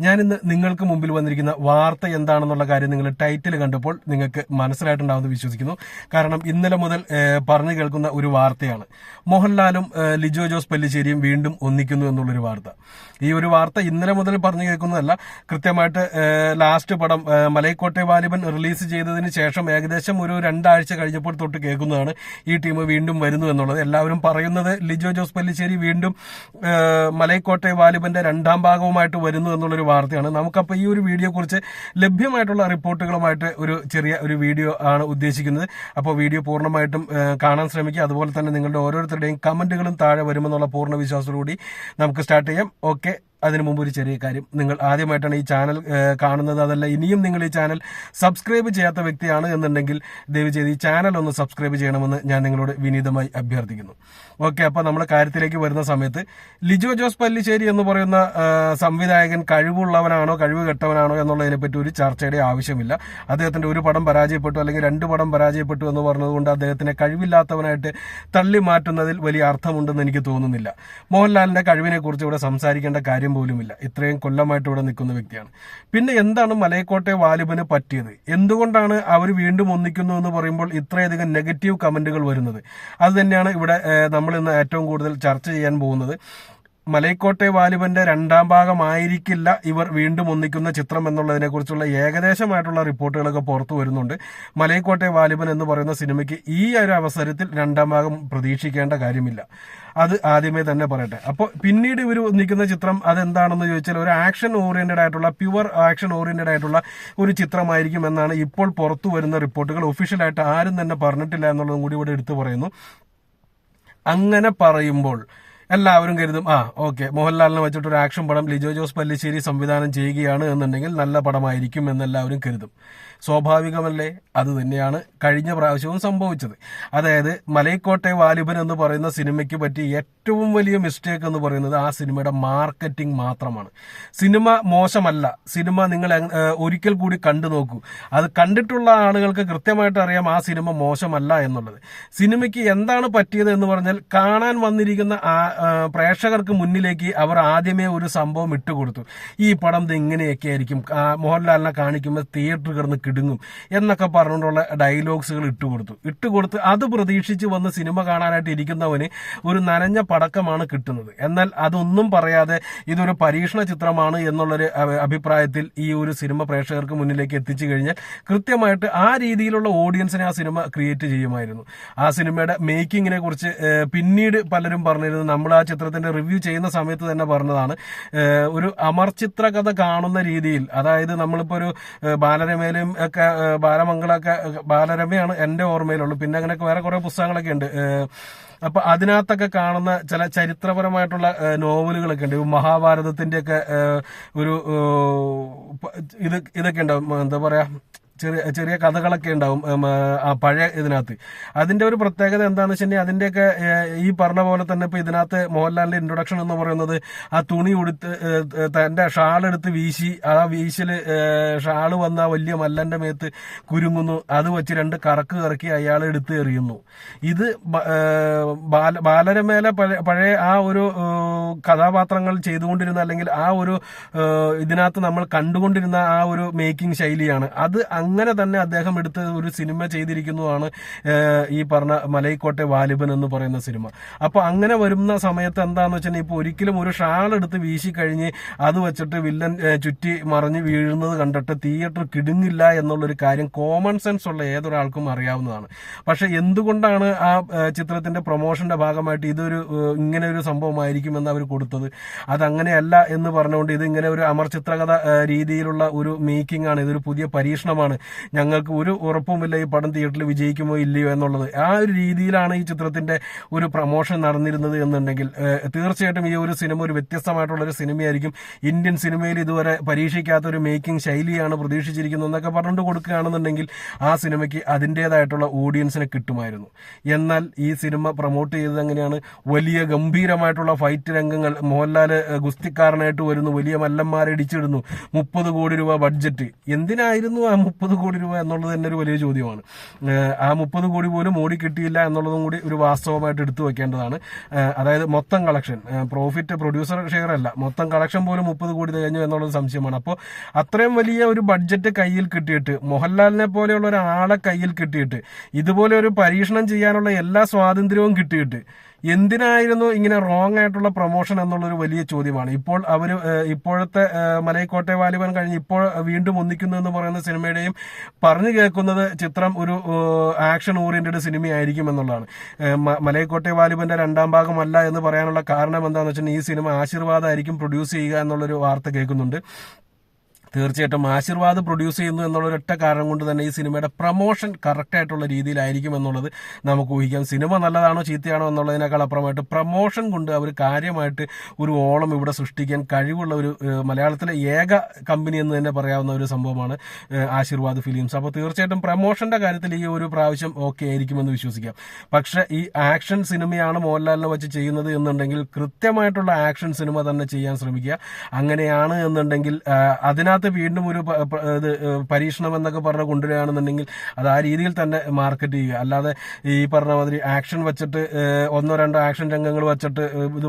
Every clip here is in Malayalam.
ഞാനിന്ന് നിങ്ങൾക്ക് മുമ്പിൽ വന്നിരിക്കുന്ന വാർത്ത എന്താണെന്നുള്ള കാര്യം നിങ്ങൾ ടൈറ്റിൽ കണ്ടപ്പോൾ നിങ്ങൾക്ക് മനസ്സിലായിട്ടുണ്ടാവുമെന്ന് വിശ്വസിക്കുന്നു. കാരണം ഇന്നലെ മുതൽ പറഞ്ഞു കേൾക്കുന്ന ഒരു വാർത്തയാണ്. മോഹൻലാലും ലിജോ ജോസ് പല്ലിശ്ശേരിയും വീണ്ടും ഒന്നിക്കുന്നു എന്നുള്ളൊരു വാർത്ത. ഈ ഒരു വാർത്ത ഇന്നലെ മുതൽ പറഞ്ഞു കേൾക്കുന്നതല്ല കൃത്യമായിട്ട് ലാസ്റ്റ് പടം മലൈക്കോട്ടെ വാലിബൻ റിലീസ് ചെയ്തതിന് ശേഷം ഏകദേശം ഒരു രണ്ടാഴ്ച കഴിഞ്ഞപ്പോൾ തൊട്ട് കേൾക്കുന്നതാണ് ഈ ടീം വീണ്ടും വരുന്നു എന്നുള്ളത്. എല്ലാവരും പറയുന്നത് ലിജോ ജോസ് പല്ലിശ്ശേരി വീണ്ടും മലൈക്കോട്ടെ വാലിബന്റെ രണ്ടാം ഭാഗവുമായിട്ട് വരുന്നു എന്നുള്ളൊരു വാർത്തയാണ്. നമുക്കപ്പോൾ ഈ ഒരു വീഡിയോ കുറിച്ച് ലഭ്യമായിട്ടുള്ള റിപ്പോർട്ടുകളുമായിട്ട് ഒരു ചെറിയ ഒരു വീഡിയോ ആണ് ഉദ്ദേശിക്കുന്നത്. അപ്പോൾ വീഡിയോ പൂർണമായിട്ടും കാണാൻ ശ്രമിക്കുക. അതുപോലെ തന്നെ നിങ്ങളുടെ ഓരോരുത്തരുടെയും കമന്റുകളും താഴെ വരുമെന്നുള്ള പൂർണ വിശ്വാസത്തോടുകൂടി നമുക്ക് സ്റ്റാർട്ട് ചെയ്യാം. ഓക്കെ അതിനു മുമ്പ് ഒരു ചെറിയ കാര്യം. നിങ്ങൾ ആദ്യമായിട്ടാണ് ഈ ചാനൽ കാണുന്നത്. അതല്ല ഇനിയും നിങ്ങൾ ഈ ചാനൽ സബ്സ്ക്രൈബ് ചെയ്യാത്ത വ്യക്തിയാണ് എന്നുണ്ടെങ്കിൽ ദയവ് ചെയ്ത് ഈ ചാനൽ ഒന്ന് സബ്സ്ക്രൈബ് ചെയ്യണമെന്ന് ഞാൻ നിങ്ങളോട് വിനീതമായി അഭ്യർത്ഥിക്കുന്നു. ഓക്കെ അപ്പോൾ നമ്മുടെ കാര്യത്തിലേക്ക് വരുന്ന സമയത്ത് ലിജോ ജോസ് പല്ലിശ്ശേരി എന്ന് പറയുന്ന സംവിധായകൻ കഴിവുള്ളവനാണോ കഴിവ് കെട്ടവനാണോ എന്നുള്ളതിനെ പറ്റി ഒരു ചർച്ചയുടെ ആവശ്യമില്ല. അദ്ദേഹത്തിന്റെ ഒരു പടം പരാജയപ്പെട്ടു അല്ലെങ്കിൽ രണ്ട് പടം പരാജയപ്പെട്ടു എന്ന് പറഞ്ഞതുകൊണ്ട് അദ്ദേഹത്തിനെ കഴിവില്ലാത്തവനായിട്ട് തള്ളി മാറ്റുന്നതിൽ വലിയ അർത്ഥമുണ്ടെന്ന് എനിക്ക് തോന്നുന്നില്ല. മോഹൻലാലിന്റെ കഴിവിനെ കുറിച്ച് ഇവിടെ സംസാരിക്കേണ്ട കാര്യം പോലുമില്ല. ഇത്രയും കൊല്ലമായിട്ട് ഇവിടെ നിൽക്കുന്ന വ്യക്തിയാണ്. പിന്നെ എന്താണ് മലയക്കോട്ടെ വാലിബന് പറ്റിയത്? എന്തുകൊണ്ടാണ് അവർ വീണ്ടും ഒന്നിക്കുന്നു എന്ന് പറയുമ്പോൾ ഇത്രയധികം നെഗറ്റീവ് കമന്റുകൾ വരുന്നത്? അത് തന്നെയാണ് ഇവിടെ നമ്മൾ ഇന്ന് ഏറ്റവും കൂടുതൽ ചർച്ച ചെയ്യാൻ പോകുന്നത്. മലൈക്കോട്ടെ വാലിബന്റെ രണ്ടാം ഭാഗമായിരിക്കില്ല ഇവർ വീണ്ടും ഒന്നിക്കുന്ന ചിത്രം എന്നുള്ളതിനെ കുറിച്ചുള്ള ഏകദേശമായിട്ടുള്ള റിപ്പോർട്ടുകളൊക്കെ പുറത്തു വരുന്നുണ്ട്. മലൈക്കോട്ടെ വാലിബൻ എന്ന് പറയുന്ന സിനിമയ്ക്ക് ഈ ഒരു അവസരത്തിൽ രണ്ടാം ഭാഗം പ്രതീക്ഷിക്കേണ്ട കാര്യമില്ല. അത് ആദ്യമേ തന്നെ പറയട്ടെ. അപ്പോൾ പിന്നീട് ഇവർ ഒന്നിക്കുന്ന ചിത്രം അതെന്താണെന്ന് ചോദിച്ചാൽ ഒരു ആക്ഷൻ ഓറിയന്റഡ് ആയിട്ടുള്ള പ്യുവർ ആക്ഷൻ ഓറിയന്റഡ് ആയിട്ടുള്ള ഒരു ചിത്രമായിരിക്കും എന്നാണ് ഇപ്പോൾ പുറത്തു വരുന്ന റിപ്പോർട്ടുകൾ. ഒഫീഷ്യലായിട്ട് ആരും തന്നെ പറഞ്ഞിട്ടില്ല എന്നുള്ളതും കൂടി ഇവിടെ എടുത്തു പറയുന്നു. അങ്ങനെ പറയുമ്പോൾ എല്ലാവരും കരുതും. ആ ഓക്കെ. മോഹൻലാലിനെ വെച്ചിട്ട് ഒരു ആക്ഷൻ പടം ലിജോ ജോസ് പല്ലിശ്ശേരി സംവിധാനം ചെയ്യുകയാണ് എന്നുണ്ടെങ്കിൽ നല്ല പടമായിരിക്കും എന്നെല്ലാവരും കരുതും. സ്വാഭാവികമല്ലേ? അത് തന്നെയാണ് കഴിഞ്ഞ പ്രാവശ്യവും സംഭവിച്ചത്. അതായത് മലൈക്കോട്ടെ വാലിബൻ എന്ന് പറയുന്ന സിനിമയ്ക്ക് പറ്റിയ ഏറ്റവും വലിയ മിസ്റ്റേക്ക് എന്ന് പറയുന്നത് ആ സിനിമയുടെ മാർക്കറ്റിംഗ് മാത്രമാണ്. സിനിമ മോശമല്ല. സിനിമ നിങ്ങൾ ഒരിക്കൽ കൂടി കണ്ടു നോക്കൂ. അത് കണ്ടിട്ടുള്ള ആളുകൾക്ക് കൃത്യമായിട്ട് അറിയാം ആ സിനിമ മോശമല്ല എന്നുള്ളത്. സിനിമയ്ക്ക് എന്താണ് പറ്റിയത് എന്ന് പറഞ്ഞാൽ കാണാൻ വന്നിരിക്കുന്ന ആ, പ്രേക്ഷകർക്ക് മുന്നിലേക്ക് അവർ ആദ്യമേ ഒരു സംഭവം ഇട്ടുകൊടുത്തു. ഈ പടം ഇങ്ങനെയൊക്കെ ആയിരിക്കും. മോഹൻലാലിനെ കാണിക്കുമ്പോൾ തിയേറ്റർ കിടന്ന് കിടുങ്ങും എന്നൊക്കെ പറഞ്ഞുകൊണ്ടുള്ള ഡയലോഗ്സുകൾ ഇട്ടുകൊടുത്തു. ഇട്ടുകൊടുത്ത് അത് പ്രതീക്ഷിച്ച് വന്ന് സിനിമ കാണാനായിട്ട് ഇരിക്കുന്നവന് ഒരു നനഞ്ഞ പടക്കമാണ് കിട്ടുന്നത്. എന്നാൽ അതൊന്നും പറയാതെ ഇതൊരു പരീക്ഷണ ചിത്രമാണ് എന്നുള്ളൊരു അഭിപ്രായത്തിൽ ഈ ഒരു സിനിമ പ്രേക്ഷകർക്ക് മുന്നിലേക്ക് എത്തിച്ചു കഴിഞ്ഞാൽ കൃത്യമായിട്ട് ആ രീതിയിലുള്ള ഓഡിയൻസിനെ ആ സിനിമ ക്രിയേറ്റ് ചെയ്യുമായിരുന്നു. ആ സിനിമയുടെ മേക്കിങ്ങിനെ കുറിച്ച് പിന്നീട് പലരും പറഞ്ഞിരുന്നു നമ്മൾ ആ ചിത്രത്തിന്റെ റിവ്യൂ ചെയ്യുന്ന സമയത്ത് തന്നെ പറഞ്ഞതാണ്. ഒരു ഒരു അമർചിത്ര കഥ കാണുന്ന രീതിയിൽ അതായത് നമ്മളിപ്പോ ഒരു ബാലരമയിലും ഒക്കെ ബാലമംഗള ബാലമംഗളൊക്കെ ബാലരമയാണ് എന്റെ ഓർമ്മയിലുള്ളൂ പിന്നെ അങ്ങനെയൊക്കെ വേറെ കുറെ പുസ്തകങ്ങളൊക്കെ ഉണ്ട്. അപ്പൊ അതിനകത്തൊക്കെ കാണുന്ന ചില ചരിത്രപരമായിട്ടുള്ള നോവലുകളൊക്കെ ഉണ്ട്. മഹാഭാരതത്തിന്റെ ഒക്കെ ഒരു ഇത് ഇതൊക്കെ ഉണ്ടാവും എന്താ പറയാ? ചെറിയ ചെറിയ കഥകളൊക്കെ ഉണ്ടാവും പഴയ ഇതിനകത്ത്. അതിന്റെ ഒരു പ്രത്യേകത എന്താണെന്ന് വെച്ചിട്ടുണ്ടെങ്കിൽ അതിന്റെയൊക്കെ ഈ പറഞ്ഞ പോലെ തന്നെ ഇപ്പൊ ഇതിനകത്ത് മോഹൻലാലിന്റെ ഇൻട്രൊഡക്ഷൻ എന്ന് പറയുന്നത് ആ തുണി ഉടുത്ത് തന്റെ ഷാൾ എടുത്ത് വീശി ആ വീശിൽ ഷാൾ വന്ന വലിയ മല്ലന്റെ മേത്ത് കുരുങ്ങുന്നു. അത് വെച്ച് രണ്ട് കറക്ക് കറക്കി അയാൾ എടുത്ത് എറിയുന്നു. ഇത് ബാല ബാലരമേലെ പഴയ- ആ ഒരു കഥാപാത്രങ്ങൾ ചെയ്തുകൊണ്ടിരുന്ന അല്ലെങ്കിൽ ആ ഒരു ഇതിനകത്ത് നമ്മൾ കണ്ടുകൊണ്ടിരുന്ന ആ ഒരു മേക്കിംഗ് ശൈലിയാണ്. അത് അങ്ങനെ തന്നെ അദ്ദേഹം എടുത്ത് ഒരു സിനിമ ചെയ്തിരിക്കുന്നതാണ് ഈ പറഞ്ഞ മലൈക്കോട്ടെ വാലിബൻ എന്ന് പറയുന്ന സിനിമ. അപ്പൊ അങ്ങനെ വരുന്ന സമയത്ത് എന്താന്ന് വെച്ചാൽ ഇപ്പൊ ഒരിക്കലും ഒരു ഷാൾ എടുത്ത് വീശി കഴിഞ്ഞ് അത് വെച്ചിട്ട് വില്ലൻ ചുറ്റി മറിഞ്ഞ് വീഴുന്നത് കണ്ടിട്ട് തിയേറ്റർ കിടുങ്ങില്ല എന്നുള്ളൊരു കാര്യം കോമൺ സെൻസ് ഉള്ള ഏതൊരാൾക്കും അറിയാവുന്നതാണ്. പക്ഷെ എന്തുകൊണ്ടാണ് ആ ചിത്രത്തിന്റെ പ്രൊമോഷന്റെ ഭാഗമായിട്ട് ഇതൊരു ഇങ്ങനെ ഒരു സംഭവമായിരിക്കും എന്ന് അവർ കൊടുത്തത്? അതങ്ങനെയല്ല എന്ന് പറഞ്ഞുകൊണ്ട് ഇത് ഇങ്ങനെ ഒരു അമർ ചിത്രകഥ രീതിയിലുള്ള ഒരു മേക്കിംഗ് ആണ് ഇതൊരു പുതിയ പരീക്ഷണമാണ് ഞങ്ങൾക്ക് ഒരു ഉറപ്പുമില്ല ഈ പടം തിയേറ്ററിൽ വിജയിക്കുമോ ഇല്ലയോ എന്നുള്ളത്. ആ ഒരു രീതിയിലാണ് ഈ ചിത്രത്തിന്റെ ഒരു പ്രൊമോഷൻ നടന്നിരുന്നത് എന്നുണ്ടെങ്കിൽ തീർച്ചയായിട്ടും ഈ ഒരു സിനിമ ഒരു വ്യത്യസ്തമായിട്ടുള്ള ഒരു സിനിമയായിരിക്കും. ഇന്ത്യൻ സിനിമയിൽ ഇതുവരെ പരീക്ഷിക്കാത്ത ഒരു മേക്കിംഗ് ശൈലിയാണ് പ്രതീക്ഷിച്ചിരിക്കുന്നത് എന്നൊക്കെ പറഞ്ഞുകൊണ്ട് കൊടുക്കുകയാണെന്നുണ്ടെങ്കിൽ ആ സിനിമയ്ക്ക് അതിന്റെതായിട്ടുള്ള ഓഡിയൻസിനെ കിട്ടുമായിരുന്നു. എന്നാൽ ഈ സിനിമ പ്രൊമോട്ട് ചെയ്തത് എങ്ങനെയാണ്? വലിയ ഗംഭീരമായിട്ടുള്ള ഫൈറ്റ് രംഗങ്ങൾ മോഹൻലാൽ ഗുസ്തിക്കാരനായിട്ട് വരുന്നു. വലിയ മല്ലന്മാരെ ഇടിച്ചിടുന്നു. മുപ്പത് കോടി രൂപ ബഡ്ജറ്റ് എന്തിനായിരുന്നു ആ മുപ്പത് കോടി രൂപ എന്നുള്ളത് തന്നെ ഒരു വലിയ ചോദ്യമാണ്. ആ മുപ്പത് കോടി പോലും മോഡി കിട്ടിയില്ല എന്നുള്ളതും കൂടി ഒരു വാസ്തവമായിട്ട് എടുത്തു വെക്കേണ്ടതാണ്. അതായത് മൊത്തം കളക്ഷൻ പ്രോഫിറ്റ് പ്രൊഡ്യൂസർ ഷെയർ അല്ല മൊത്തം കളക്ഷൻ പോലും മുപ്പത് കോടി തികഞ്ഞു എന്നുള്ളത് സംശയമാണ്. അപ്പോൾ അത്രയും വലിയ ഒരു ബഡ്ജറ്റ് കയ്യിൽ കിട്ടിയിട്ട് മോഹൻലാലിനെ പോലെയുള്ള ഒരാളെ കയ്യിൽ കിട്ടിയിട്ട് ഇതുപോലെ ഒരു പരീക്ഷണം ചെയ്യാനുള്ള എല്ലാ സ്വാതന്ത്ര്യവും കിട്ടിയിട്ട് എന്തിനായിരുന്നു ഇങ്ങനെ റോങ് ആയിട്ടുള്ള പ്രൊമോഷൻ എന്നുള്ളൊരു വലിയ ചോദ്യമാണ്. ഇപ്പോൾ അവർ ഇപ്പോഴത്തെ മലയക്കോട്ടെ വാലിബൻ കഴിഞ്ഞ് ഇപ്പോൾ വീണ്ടും ഒന്നിക്കുന്നു എന്ന് പറയുന്ന സിനിമയുടെയും പറഞ്ഞു കേൾക്കുന്നത് ചിത്രം ഒരു ആക്ഷൻ ഓറിയന്റഡ് സിനിമയായിരിക്കും എന്നുള്ളതാണ്. മലയക്കോട്ടെ വാലിബന്റെ രണ്ടാം ഭാഗമല്ല എന്ന് പറയാനുള്ള കാരണം എന്താണെന്ന് വെച്ചാൽ ഈ സിനിമ ആശീർവാദമായിരിക്കും പ്രൊഡ്യൂസ് ചെയ്യുക എന്നുള്ളൊരു വാർത്ത കേൾക്കുന്നുണ്ട്. തീർച്ചയായിട്ടും ആശീർവാദ് പ്രൊഡ്യൂസ് ചെയ്യുന്നു എന്നുള്ള ഒരൊറ്റ കാരണം കൊണ്ട് തന്നെ ഈ സിനിമയുടെ പ്രൊമോഷൻ കറക്റ്റ് ആയിട്ടുള്ള രീതിയിലായിരിക്കും എന്നുള്ളത് നമുക്ക് ഊഹിക്കാം. സിനിമ നല്ലതാണോ ചീത്തയാണോ എന്നുള്ളതിനേക്കാൾ അപ്പുറമായിട്ട് പ്രൊമോഷൻ കൊണ്ട് അവർ കാര്യമായിട്ട് ഒരു ഓളം ഇവിടെ സൃഷ്ടിക്കാൻ കഴിവുള്ള ഒരു മലയാളത്തിലെ ഏക കമ്പനി എന്ന് തന്നെ പറയാവുന്ന ഒരു സംഭവമാണ് ആശീർവാദ് ഫിലിംസ് അപ്പോൾ തീർച്ചയായിട്ടും പ്രൊമോഷന്റെ കാര്യത്തിൽ ഈ ഒരു പ്രാവശ്യം ഓക്കെ ആയിരിക്കുമെന്ന് വിശ്വസിക്കാം. പക്ഷെ ഈ ആക്ഷൻ സിനിമയാണ് മോഹൻലാലിനെ വെച്ച് ചെയ്യുന്നത് എന്നുണ്ടെങ്കിൽ കൃത്യമായിട്ടുള്ള ആക്ഷൻ സിനിമ തന്നെ ചെയ്യാൻ ശ്രമിക്കുക. അങ്ങനെയാണ് എന്നുണ്ടെങ്കിൽ അതിനകത്ത് അതിനകത്ത് വീണ്ടും ഒരു ഇത് പരീക്ഷണം എന്നൊക്കെ പറഞ്ഞ് കൊണ്ടുവരികയാണെന്നുണ്ടെങ്കിൽ അത് ആ രീതിയിൽ തന്നെ മാർക്കറ്റ് ചെയ്യുക. അല്ലാതെ ഈ പറഞ്ഞ മാതിരി ആക്ഷൻ വെച്ചിട്ട് ഒന്നോ രണ്ടോ ആക്ഷൻ രംഗങ്ങൾ വെച്ചിട്ട് ഇത്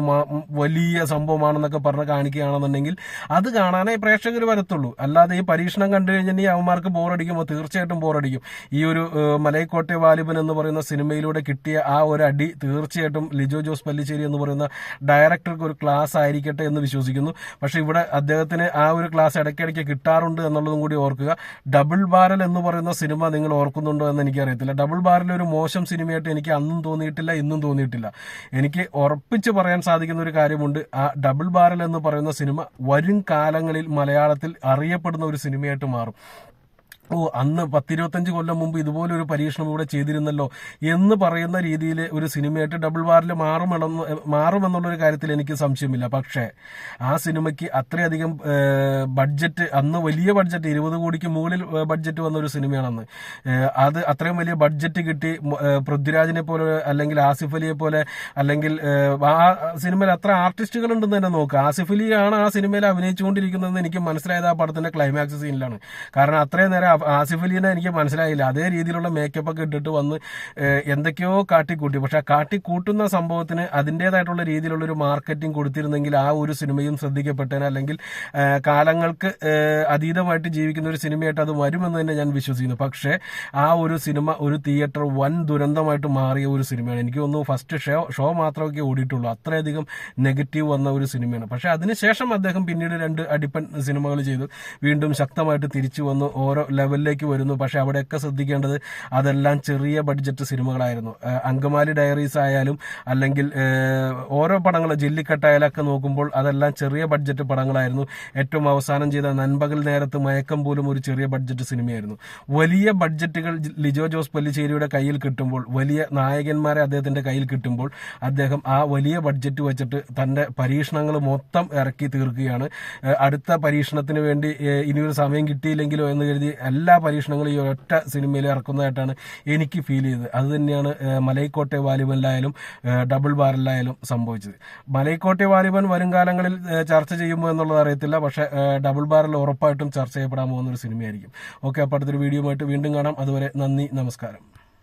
വലിയ സംഭവമാണെന്നൊക്കെ പറഞ്ഞ് കാണിക്കുകയാണെന്നുണ്ടെങ്കിൽ അത് കാണാനേ പ്രേക്ഷകർ വരത്തുള്ളൂ. അല്ലാതെ ഈ പരീക്ഷണം കണ്ടു കഴിഞ്ഞിട്ടുണ്ടെങ്കിൽ അവന്മാർക്ക് ബോറടിക്കുമ്പോൾ തീർച്ചയായിട്ടും ബോറടിക്കും. ഈ ഒരു മലയക്കോട്ടെ വാലിബൻ എന്ന് പറയുന്ന സിനിമയിലൂടെ കിട്ടിയ ആ ഒരു അടി തീർച്ചയായിട്ടും ലിജോ ജോസ് പല്ലിശ്ശേരി എന്ന് പറയുന്ന ഡയറക്ടർക്ക് ഒരു ക്ലാസ് ആയിരിക്കട്ടെ എന്ന് വിശ്വസിക്കുന്നു. പക്ഷേ ഇവിടെ അദ്ദേഹത്തിന് ആ ഒരു ക്ലാസ് ഇടയ്ക്കിടയ്ക്ക് കിട്ടാറുണ്ട് എന്നുള്ളതും കൂടി ഓർക്കുക. ഡബിൾ ബാരൽ എന്ന് പറയുന്ന സിനിമ നിങ്ങൾ ഓർക്കുന്നുണ്ടോ എന്ന് എനിക്കറിയത്തില്ല. ഡബിൾ ബാരൽ ഒരു മോശം സിനിമയായിട്ട് എനിക്ക് അന്നും തോന്നിയിട്ടില്ല ഇന്നും തോന്നിയിട്ടില്ല. എനിക്ക് ഉറപ്പിച്ച് പറയാൻ സാധിക്കുന്ന ഒരു കാര്യമുണ്ട്. ആ ഡബിൾ ബാരൽ എന്ന് പറയുന്ന സിനിമ വരും കാലങ്ങളിൽ മലയാളത്തിൽ അറിയപ്പെടുന്ന ഒരു സിനിമയായിട്ട് മാറും. ഓ അന്ന് പത്തിരുപത്തഞ്ച് കൊല്ലം മുമ്പ് ഇതുപോലെ ഒരു പരീക്ഷണം ഇവിടെ ചെയ്തിരുന്നല്ലോ എന്ന് പറയുന്ന രീതിയിൽ ഒരു സിനിമയായിട്ട് ഡബിൾ വാറിൽ മാറുമെന്ന് മാറുമെന്നുള്ളൊരു കാര്യത്തിൽ എനിക്ക് സംശയമില്ല. പക്ഷേ ആ സിനിമയ്ക്ക് അത്രയധികം ബഡ്ജറ്റ് അന്ന് വലിയ ബഡ്ജറ്റ് ഇരുപത് കോടിക്ക് മുകളിൽ ബഡ്ജറ്റ് വന്ന ഒരു സിനിമയാണെന്ന് അത് അത്രയും വലിയ ബഡ്ജറ്റ് കിട്ടി പൃഥ്വിരാജിനെ പോലെ അല്ലെങ്കിൽ ആസിഫ് അലിയെ പോലെ അല്ലെങ്കിൽ ആ സിനിമയിൽ അത്ര ആർട്ടിസ്റ്റുകൾ ഉണ്ടെന്ന് തന്നെ നോക്കുക ആസിഫ് അലിയാണ് ആ സിനിമയിൽ അഭിനയിച്ചുകൊണ്ടിരിക്കുന്നതെന്ന് എനിക്ക് മനസ്സിലായത് ആ പടത്തിന്റെ ക്ലൈമാക്സ് സീനിലാണ്. കാരണം അത്രയും നേരം ആസിഫ് അലീനെ എനിക്ക് മനസ്സിലായില്ല. അതേ രീതിയിലുള്ള മേക്കപ്പ് ഒക്കെ ഇട്ടിട്ട് വന്ന് എന്തൊക്കെയോ കാട്ടിക്കൂട്ടി. പക്ഷെ ആ കാട്ടിക്കൂട്ടുന്ന സംഭവത്തിന് അതിന്റെതായിട്ടുള്ള രീതിയിലുള്ള ഒരു മാർക്കറ്റിംഗ് കൊടുത്തിരുന്നെങ്കിൽ ആ ഒരു സിനിമയും ശ്രദ്ധിക്കപ്പെട്ടേനെ. അല്ലെങ്കിൽ കാലങ്ങൾക്ക് അതീതമായിട്ട് ജീവിക്കുന്ന ഒരു സിനിമയായിട്ട് അത് വരുമെന്ന് തന്നെ ഞാൻ വിശ്വസിക്കുന്നു. പക്ഷേ ആ ഒരു സിനിമ ഒരു തിയേറ്റർ വൻ ദുരന്തമായിട്ട് മാറിയ ഒരു സിനിമയാണ്. എനിക്ക് ഒന്ന് ഫസ്റ്റ് ഷോ ഷോ മാത്രമൊക്കെ ഓടിയിട്ടുള്ളൂ. അത്രയധികം നെഗറ്റീവ് വന്ന ഒരു സിനിമയാണ്. പക്ഷെ അതിനുശേഷം അദ്ദേഹം പിന്നീട് രണ്ട് അടിപ്പൻ സിനിമകൾ ചെയ്തു. വീണ്ടും ശക്തമായിട്ട് തിരിച്ചു വന്നു. ഓരോ ലെവലിലേക്ക് വരുന്നു. പക്ഷെ അവിടെയൊക്കെ ശ്രദ്ധിക്കേണ്ടത് അതെല്ലാം ചെറിയ ബഡ്ജറ്റ് സിനിമകളായിരുന്നു. അങ്കമാലി ഡയറീസ് ആയാലും അല്ലെങ്കിൽ ഓരോ പടങ്ങൾ ജെല്ലിക്കട്ടായാലൊക്കെ നോക്കുമ്പോൾ അതെല്ലാം ചെറിയ ബഡ്ജറ്റ് പടങ്ങളായിരുന്നു. ഏറ്റവും അവസാനം ചെയ്ത നൻപകൽ നേരത്ത് മയക്കം പോലും ഒരു ചെറിയ ബഡ്ജറ്റ് സിനിമയായിരുന്നു. വലിയ ബഡ്ജറ്റുകൾ ലിജോ ജോസ് പല്ലിശ്ശേരിയുടെ കയ്യിൽ കിട്ടുമ്പോൾ വലിയ നായകന്മാരെ അദ്ദേഹത്തിന്റെ കയ്യിൽ കിട്ടുമ്പോൾ അദ്ദേഹം ആ വലിയ ബഡ്ജറ്റ് വെച്ചിട്ട് തന്റെ പരീക്ഷണങ്ങൾ മൊത്തം ഇറക്കി തീർക്കുകയാണ്. അടുത്ത പരീക്ഷണത്തിന് വേണ്ടി ഇനിയൊരു സമയം കിട്ടിയില്ലെങ്കിലോ എന്ന് കരുതി എല്ലാ പരീക്ഷണങ്ങളും ഈ ഒരൊറ്റ സിനിമയിൽ ഇറക്കുന്നതായിട്ടാണ് എനിക്ക് ഫീൽ ചെയ്തത്. അത് തന്നെയാണ് മലൈക്കോട്ടെ വാലിബനിലായാലും ഡബിൾ ബാറിലായാലും സംഭവിച്ചത്. മലൈക്കോട്ടെ വാലിബൻ വരും കാലങ്ങളിൽ ചർച്ച ചെയ്യുമ്പോൾ എന്നുള്ളത് അറിയത്തില്ല. പക്ഷെ ഡബിൾ ബാറിൽ ഉറപ്പായിട്ടും ചർച്ച ചെയ്യപ്പെടാൻ പോകുന്ന ഒരു സിനിമയായിരിക്കും. ഓക്കെ അപ്പോൾ അടുത്തൊരു വീഡിയോ ആയിട്ട് വീണ്ടും കാണാം. അതുവരെ നന്ദി നമസ്കാരം.